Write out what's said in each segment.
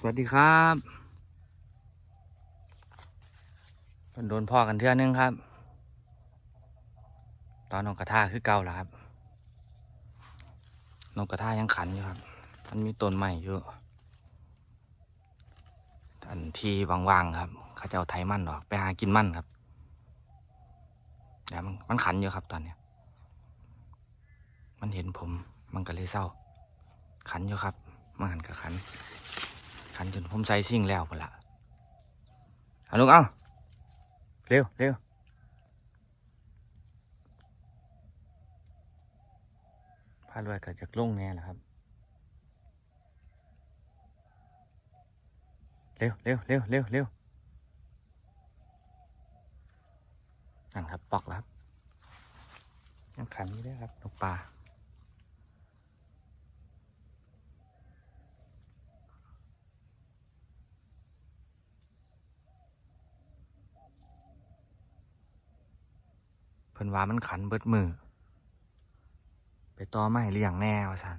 สวัสดีครับเป็นโดนพ่อกันเทื่อนึงครับ ตอนนกกระทาคือเก่าแล้วครับ นกกระทายังขันอยู่ครับ มันมีต้นใหม่อยู่อันที่ว่างๆครับ เขาจะเอาไถมันออกไปหากินมั่นครับเดี๋ยวมันมันขันอยู่ครับตอนเนี้ย มันเห็นผมมันก็เลยเศร้า ขันอยู่ครับ มันหันกับขัน ขันจนผมใส่ซิ่งแล้วพนละเอาลูกเอาเร็วเร็วพาดไว้ก็จากลงแน่หละครับ เร็วเร็วเร็วเร็วเร็วนั่นครับปอกแล้วครับยังขันอยู่ด้วยครับนกปลา เพิ่นว่ามันขันเบิดมือ ไปต่อไม้เลี้ยงแน่ว่าสัน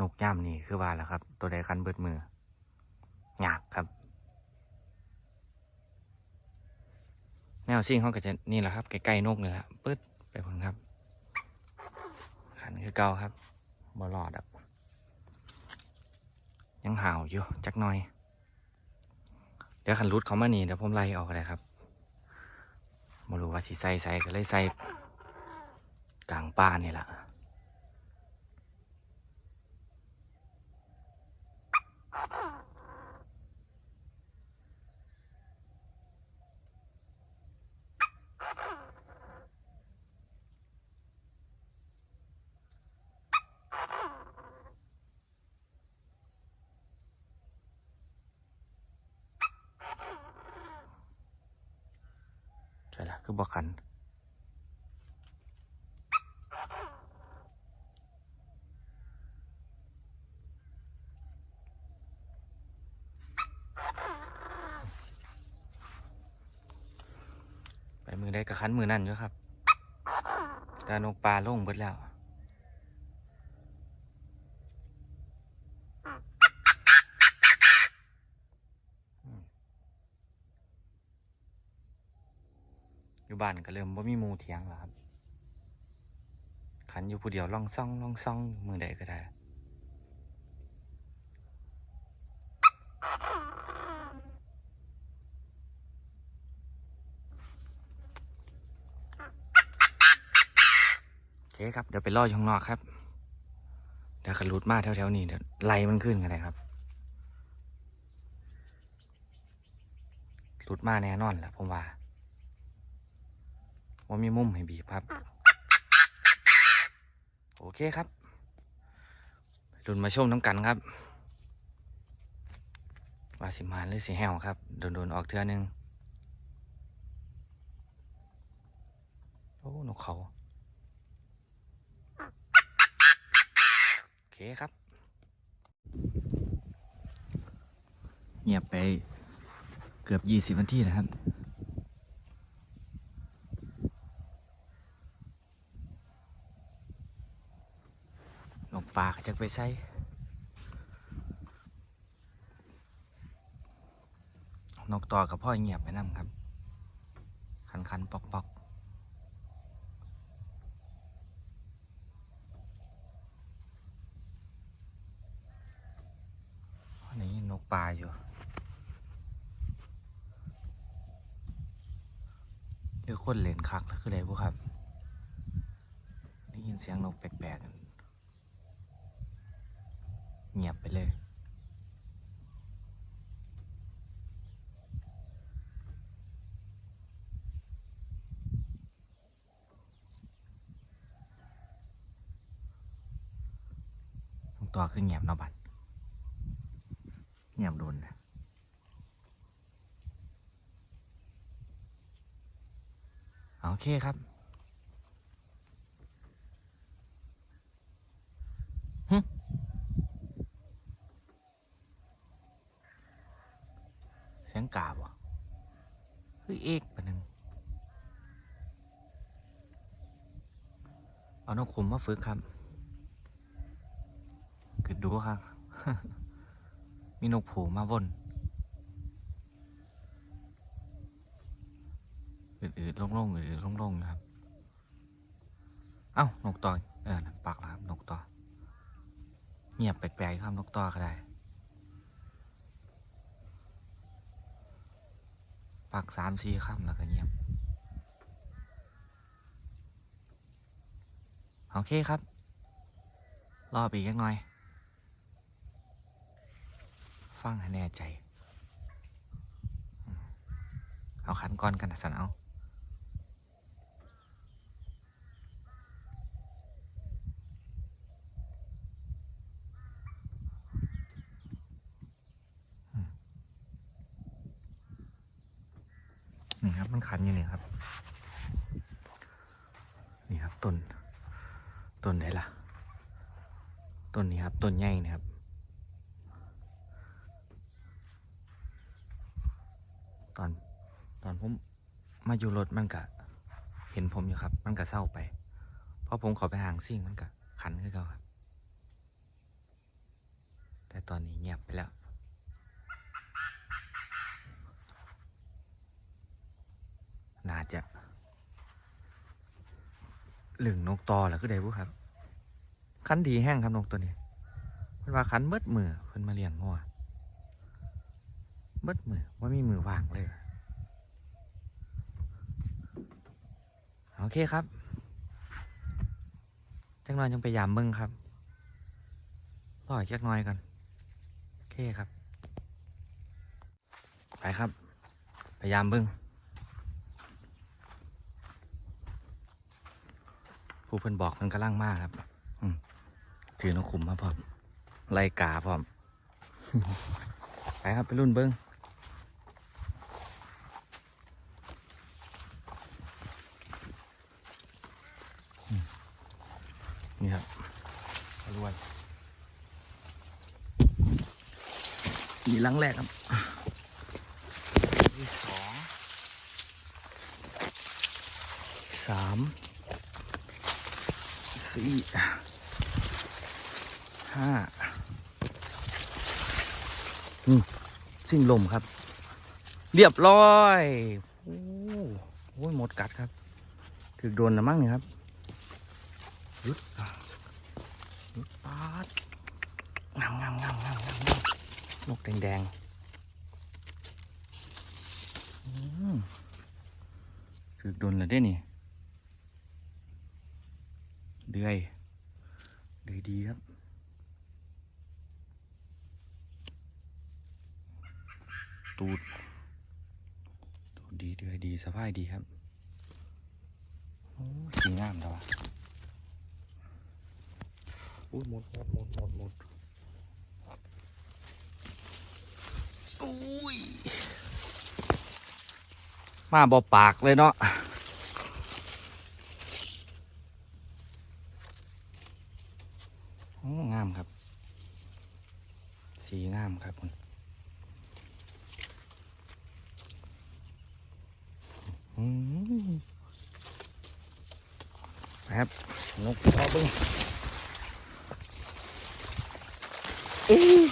นกย่ำนี่คือว่าแหละครับ ตัวใดขันเบิดมือหยากครับ แนวซิ่งเขาก็จะนี่แหละครับใกล้ๆนกนี่แหละปึ๊ดไปผลครับ ขันคือเก่าครับบ่รอดอะยังห่าวอยู่จักหน่อย เดี๋ยวขันรุดเขามานี่เดี๋ยวผมไล่ออกเลยครับ ว่าสิใส่ใส่ก็เลยใส่กลางป่านี่แหละ คือบ่ขันไปมือได้กับขันมือนั่นอยู่ครับแต่นกปลาลงเบิดแล้ว อยู่บ้านก็เริ่มว่ามีมูเถียงแล้วครับ ขันอยู่ผู้เดียวล่องซ่องล่องซ่องมือใดก็ได้โอเคครับ เดี๋ยวไปรออยู่ข้างนอกครับ เดี๋ยวขันรุดมาแถวๆนี้เดี๋ยวไล่มันขึ้นกันเลยครับรุดมาแน่นอนแหละผมว่า ว่ามีมุมให้บีบครับ โอเคครับรุนมาชมน้ำกันครับว่าสิมานหรือสิแหวครับโดนๆออกเทือนึงโอ้นกเขาโอเคครับเงียบไปเกือบยี่สิบนาทีนะครับ ปลากจะไปใช้นกต่อกับพ่อเงียบไปนั่ครับ คันคันๆปอกปอกอันนี้นกปลาอยู่เดี๋ยวคนเล่นคักแล้วคืออะไรพวกครับได้ยินเสียงนกแปลกๆ เงียบไปเลยตรงตัวคือเงียบเนาะบัดเงียบโดนนะโอเคครับ เสียงกาบวะ เอกปะหนึ่งเอานกขุมมาฝึกครับคือดูครับ มีนกผูมาวนอืดๆโล่งๆอืดๆโล่งๆนะครับ เอ้า นกต่อเออปักแล้วครับ นกต่อเงียบแปลกๆครับ นกต่อก็ได้ ปักสามสี่คำแล้วก็เงียบ โอเคครับ รอไปอีกจักหน่อย ฟังให้แน่ใจ เอาขันก้อนกันนะสันเอา ครับ มันขันอยู่นี่ครับ นี่ครับต้นต้นไหนล่ะต้นนี้ครับต้นใหญ่นะครับตอนตอนผมมาอยู่รถมันก็เห็นผมอยู่ครับ มันก็เศร้าไป เพราะผมขอไปห่างซิ่งมันก็ขันขึ้นเขาครับ แต่ตอนนี้เงียบไปแล้ว น่า จะหลึงนกตอแหละคือใดบุครับ คันดีแห้งครับนกตัวนี้เพิ่นว่าคันเบิดมือเพิ่นมาเลี้ยงงัวเบิดมือว่ามีมือว่างเลย โอเคครับจังหน่อยยังไปยามเบิ้งครับรออีกจักน่อยกันโอเคครับ ไปครับ พยายามเบิ้ง ผู้เพิ่นบอกมันกำลังมากครับอืมถือนกขุมมาพร้อมไล่กาพร้อมไปครับไปรุ่นเบิ้งอืมนี่ครับรวนนี่ลังแรกครับที่สองสาม สี่ห้านี่สิ่งลมครับ เรียบร้อย โอ้โหหมดกัดครับ ถึกโดนนะมั้งเนี่ยครับยุดยุดปาดงามงามงามงามงามงนกแดงแดงๆอืมถึกโดนแล้วได้นี่ เดือยเดือยดีครับตูดตูดดีเดือยดีสะพายดีครับโอ้สีงามแต่ว่าอุ้ยหมดหมดหมดหมดหมดอุ้ยมาบ่ปากเลยเนาะ โอ้ งามครับ สีงามครับคุณครับนกตอเบึ้งอื้อ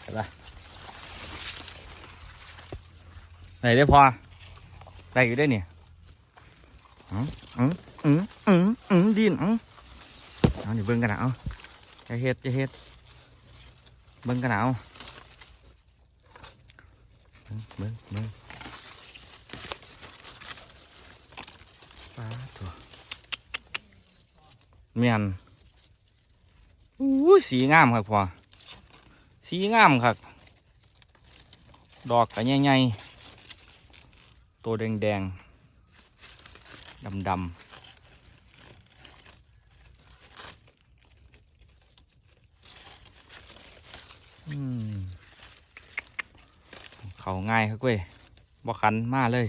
เห็นปะไหนได้พอ ได้อยู่ได้เนี่ยอืมอืม อืมอืมดินอืมเอานี่เบิ่งกันนะเอาจะเฮ็ดจะเฮ็ดเบิ่งกันนะเอาเบิ่งเบิ่งบิ่งปลาตัวเมียนอู้สีงามครับพ่อสีงามครับดอกกันใหญ่ๆตัวแดงๆดำดำอืม เขาง่ายครับเว้ยบ่คันมาเลย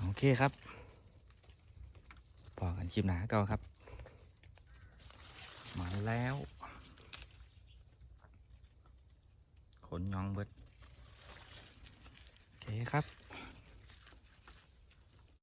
โอเคครับพอกันชิมหนาก่าครับ มาแล้ว